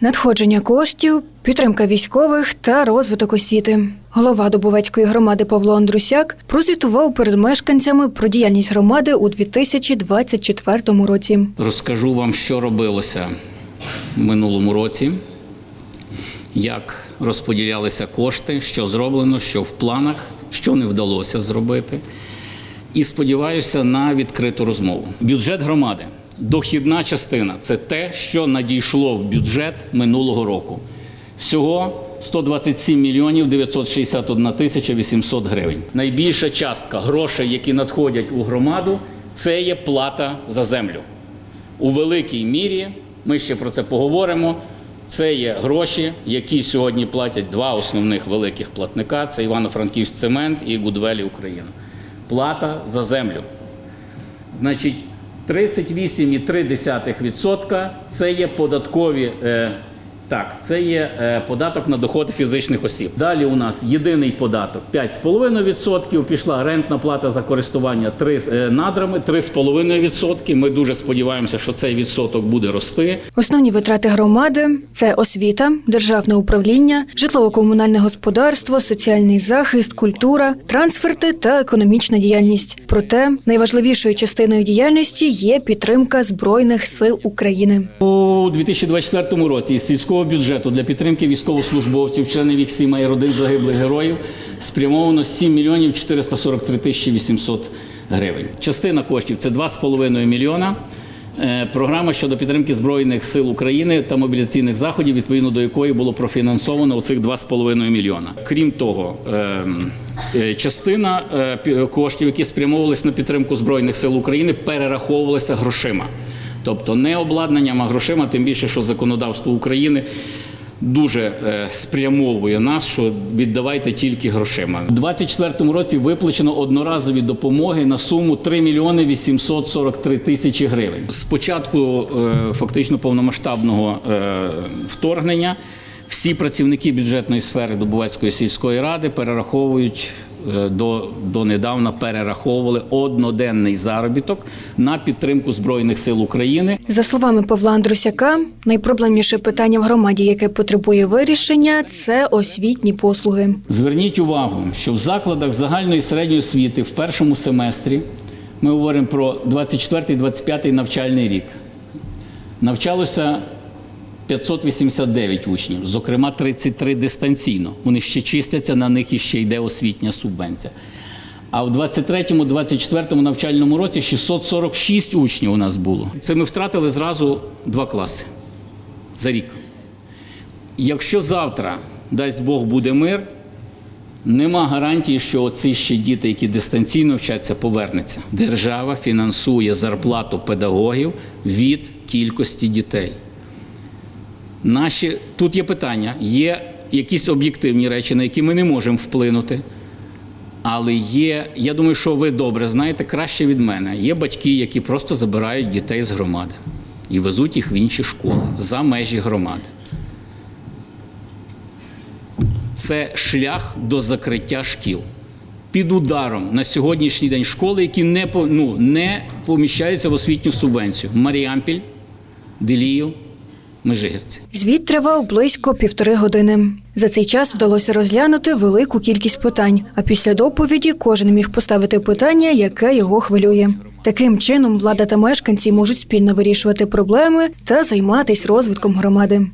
Надходження коштів, підтримка військових та розвиток освіти. Голова Дубовецької громади Павло Андрусяк прозвітував перед мешканцями про діяльність громади у 2024 році. Розкажу вам, що робилося в минулому році, як розподілялися кошти, що зроблено, що в планах, що не вдалося зробити. І сподіваюся на відкриту розмову. Бюджет громади. Дохідна частина це те, що надійшло в бюджет минулого року. Всього 127 мільйонів 961 тисяча 800 гривень. Найбільша частка грошей, які надходять у громаду, це є плата за землю. У великій мірі, ми ще про це поговоримо. Це є гроші, які сьогодні платять два основних великих платника: це Івано-Франківськ Цемент і Гудвелі Україна. Плата за землю. Значить, 38,3% це є податкові. Так, це є е, податок на доходи фізичних осіб. Далі у нас єдиний податок 5,5%, пішла рентна плата за користування 3, е, надрами 3,5%. Ми дуже сподіваємося, що цей відсоток буде рости. Основні витрати громади це освіта, державне управління, житлово-комунальне господарство, соціальний захист, культура, трансферти та економічна діяльність. Проте найважливішою частиною діяльності є підтримка збройних сил України. У 2024 році із сільського бюджету для підтримки військовослужбовців, членів їх сімей родин загиблих героїв спрямовано 7 мільйонів 443 тисячі 800 гривень. Частина коштів це 2,5 мільйона. Е, Програма щодо підтримки Збройних сил України та мобілізаційних заходів, відповідно до якої було профінансовано оцих 2,5 мільйона. Крім того, ем, е, частина е, коштів, які спрямовувалися на підтримку Збройних сил України, перераховувалися грошима. Тобто не обладнанням, а грошима, тим більше, що законодавство України дуже е, спрямовує нас, що віддавайте тільки грошима. У 2024 році виплачено одноразові допомоги на суму 3 мільйони 843 тисячі гривень. З початку е, фактично повномасштабного е, вторгнення всі працівники бюджетної сфери Дубовецької сільської ради перераховують до, донедавна перераховували одноденний заробіток на підтримку Збройних сил України. За словами Павла Андрусяка, найпроблемніше питання в громаді, яке потребує вирішення, це освітні послуги. Зверніть увагу, що в закладах загальної середньої освіти в першому семестрі ми говоримо про 24-25 навчальний рік. Навчалося 589 учнів, зокрема 33 дистанційно. Вони ще чистяться, на них іще йде освітня субвенція. А в 23-24 навчальному році 646 учнів у нас було. Це ми втратили зразу два класи за рік. Якщо завтра, дасть Бог, буде мир, нема гарантії, що оці ще діти, які дистанційно вчаться, повернуться. Держава фінансує зарплату педагогів від кількості дітей. Наші, тут є питання, є якісь об'єктивні речі, на які ми не можемо вплинути. Але є, я думаю, що ви добре знаєте краще від мене. Є батьки, які просто забирають дітей з громади і везуть їх в інші школи за межі громади. Це шлях до закриття шкіл. Під ударом на сьогоднішній день школи, які не, ну, не поміщаються в освітню субвенцію. Маріампіль, Деліїв, Межигірці. Звіт тривав близько півтори години. За цей час вдалося розглянути велику кількість питань. А після доповіді кожен міг поставити питання, яке його хвилює. Таким чином, влада та мешканці можуть спільно вирішувати проблеми та займатися розвитком громади.